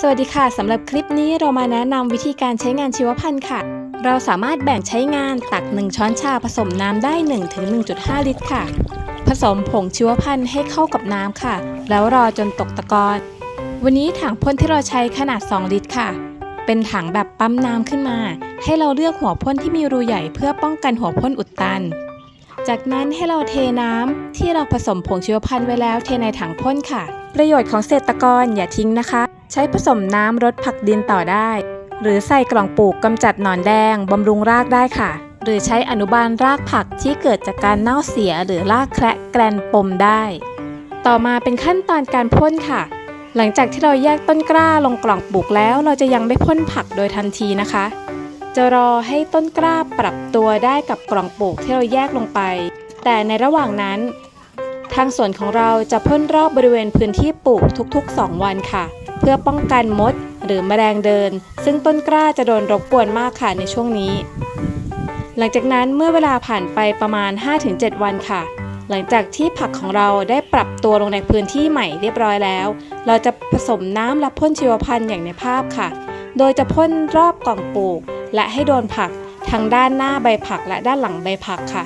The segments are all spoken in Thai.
สวัสดีค่ะสำหรับคลิปนี้เรามาแนะนำวิธีการใช้งานชีวพันธุ์ค่ะ เราสามารถแบ่งใช้งานตัก 1 ช้อนชาผสมน้ำได้ 1-1.5 ลิตรค่ะ ผสมผงชีวพันธุ์ให้เข้ากับน้ำค่ะ แล้วรอจนตกตะกอน วันนี้ถังพ่นที่เราใช้ขนาด 2 ลิตรค่ะ เป็นถังแบบปั๊มน้ำขึ้นมา ให้เราเลือกหัวพ่นที่มีรูใหญ่เพื่อป้องกันหัวพ่นอุดตัน จากนั้นให้เราเทน้ำที่เราผสมผงชีวพันธุ์ไว้แล้วเทในถังพ่นค่ะ ประโยชน์ของเกษตรกรอย่าทิ้งนะคะ ใช้ผสมน้ำรดผักดินต่อได้ หรือใส่กล่องปลูกกำจัดหนอนแดงบำรุงรากได้ค่ะ หรือใช้อนุบาลรากผักที่เกิดจากการเน่าเสียหรือรากแคระแกลนปมได้ ต่อมาเป็นขั้นตอนการพ่นค่ะ หลังจากที่เราแยกต้นกล้าลงกล่องปลูกแล้ว เราจะยังไม่พ่นผักโดยทันทีนะคะ จะรอให้ต้นกล้าปรับตัวได้กับกล่องปลูกที่เราแยกลงไป แต่ในระหว่างนั้นทางสวนของเราจะพ่นรอบบริเวณพื้นที่ปลูกทุกๆ 2 วันค่ะ เพื่อป้องกันมดหรือแมลงเดิน ซึ่งต้นกล้าจะโดนรบกวนมากค่ะในช่วงนี้ หลังจากนั้นเมื่อเวลาผ่านไปประมาณ 5-7 วันค่ะ หลังจากที่ผักของเราได้ปรับตัวลงในพื้นที่ใหม่เรียบร้อยแล้ว เราจะผสมน้ำและพ่นชีวพันธุ์อย่างในภาพค่ะ โดยจะพ่นรอบกล่องปลูก และให้โดนผักทั้งด้านหน้าใบผักและด้านหลังใบผักค่ะ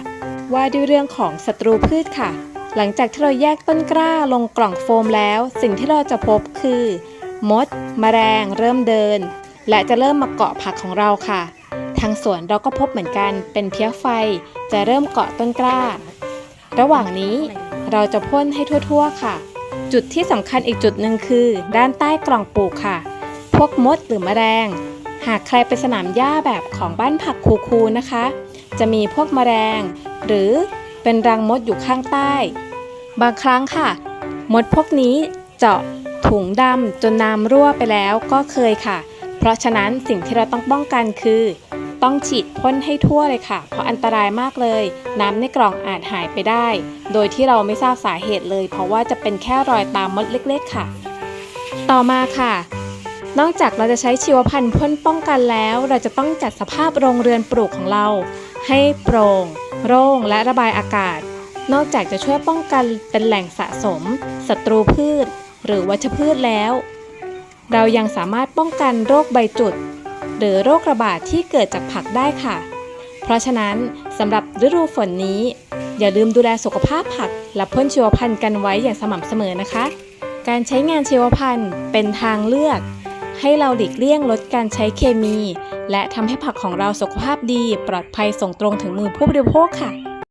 ว่าด้วยเรื่องของศัตรูพืชค่ะ หลังจากที่เราแยกต้นกล้าลงกล่องโฟมแล้ว สิ่งที่เราจะพบคือ มดแมลงเริ่มเดิน และจะเริ่มมาเกาะผักของเราค่ะ ทางสวนเราก็พบเหมือนกันเป็นเพี้ยไฟจะเริ่มเกาะต้นกล้า ระหว่างนี้เราจะพ่นให้ทั่วๆค่ะ จุดที่สำคัญอีกจุดหนึ่งคือ ด้านใต้กล่องปลูกค่ะ พวกมดหรือแมลงหากใครไปสนามหญ้าแบบของบ้านผักคูๆนะคะ จะมีพวกแมลงหรือเป็นรังมดอยู่ข้างใต้ บางครั้งค่ะ มดพวกนี้เจาะ ถุงดำจนน้ำรั่วไปแล้วก็เคยค่ะ เพราะฉะนั้นสิ่งที่เราต้องป้องกันคือ ต้องฉีดพ่นให้ทั่วเลยค่ะ เพราะอันตรายมากเลย น้ำในกล่องอาจหายไปได้ โดยที่เราไม่ทราบสาเหตุเลย เพราะว่าจะเป็นแค่รอยตามมดเล็ก ๆ ค่ะ ต่อมาค่ะนอกจากเราจะใช้ชีวพันธุ์พ่นป้องกันแล้ว เราจะต้องจัดสภาพโรงเรือนปลูกของเรา ให้โปร่งโล่งและระบายอากาศ นอกจากจะช่วยป้องกันเป็นแหล่งสะสมศัตรูพืช หรือวัชพืชแล้ว เรายังสามารถป้องกันโรคใบจุด หรือโรคระบาดที่เกิดจากผักได้ค่ะ เพราะฉะนั้นสำหรับฤดูฝนนี้ อย่าลืมดูแลสุขภาพผักและพ่นชีวพันธุ์กันไว้อย่างสม่ำเสมอนะคะ การใช้งานชีวพันธุ์เป็นทางเลือก ให้เราหลีกเลี่ยงลดการใช้เคมี และทำให้ผักของเราสุขภาพดี ปลอดภัยส่งตรงถึงมือผู้บริโภคค่ะ